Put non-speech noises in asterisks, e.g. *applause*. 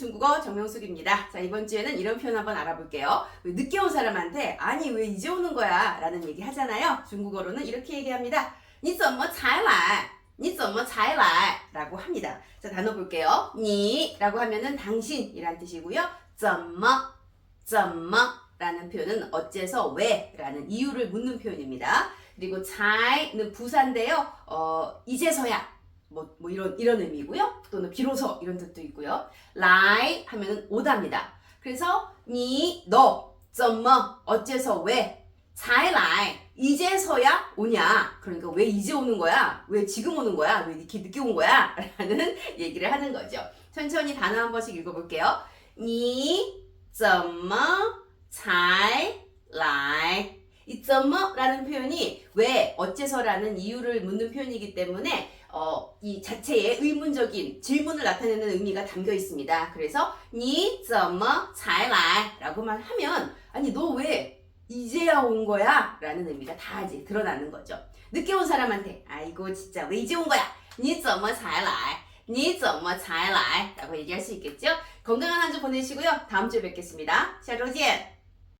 중국어 정명숙입니다. 자, 이번 주에는 이런 표현 한번 알아볼게요. 왜 늦게 온 사람한테 아니 왜 이제 오는 거야? 라는 얘기 하잖아요. 중국어로는 이렇게 얘기합니다. 你怎么才来?你怎么才来? 라고 합니다. 자, 단어 볼게요. 니라고 하면은 당신이란 뜻이고요. 怎么,怎么 라는 표현은 어째서 왜 라는 이유를 묻는 표현입니다. 그리고 잘는 부사인데요. 어, 이제서야 뭐, 뭐 이런 이런 의미고요. 또는 비로소 이런 뜻도 있고요. 라이 하면은 오답니다. 그래서 니, 너, 점머, 어째서 왜, 잘라이 이제서야 오냐. 그러니까 왜 이제 오는 거야? 왜 지금 오는 거야? 왜 이렇게 늦게 온 거야? *laughs* 라는 얘기를 하는 거죠. 천천히 단어 한 번씩 읽어볼게요. 니, 점머, 잘, 이 怎么 라는 표현이 왜 어째서라는 이유를 묻는 표현이기 때문에 어, 이 자체에 의문적인 질문을 나타내는 의미가 담겨 있습니다. 그래서 你怎么才来? 라고만 하면 아니 너 왜 이제야 온 거야? 라는 의미가 다 이제 드러나는 거죠. 늦게 온 사람한테 아이고 진짜 왜 이제 온 거야? 你怎么才来?你怎么才来? 라고 얘기할 수 있겠죠? 건강한 한 주 보내시고요. 다음 주에 뵙겠습니다. 下周见.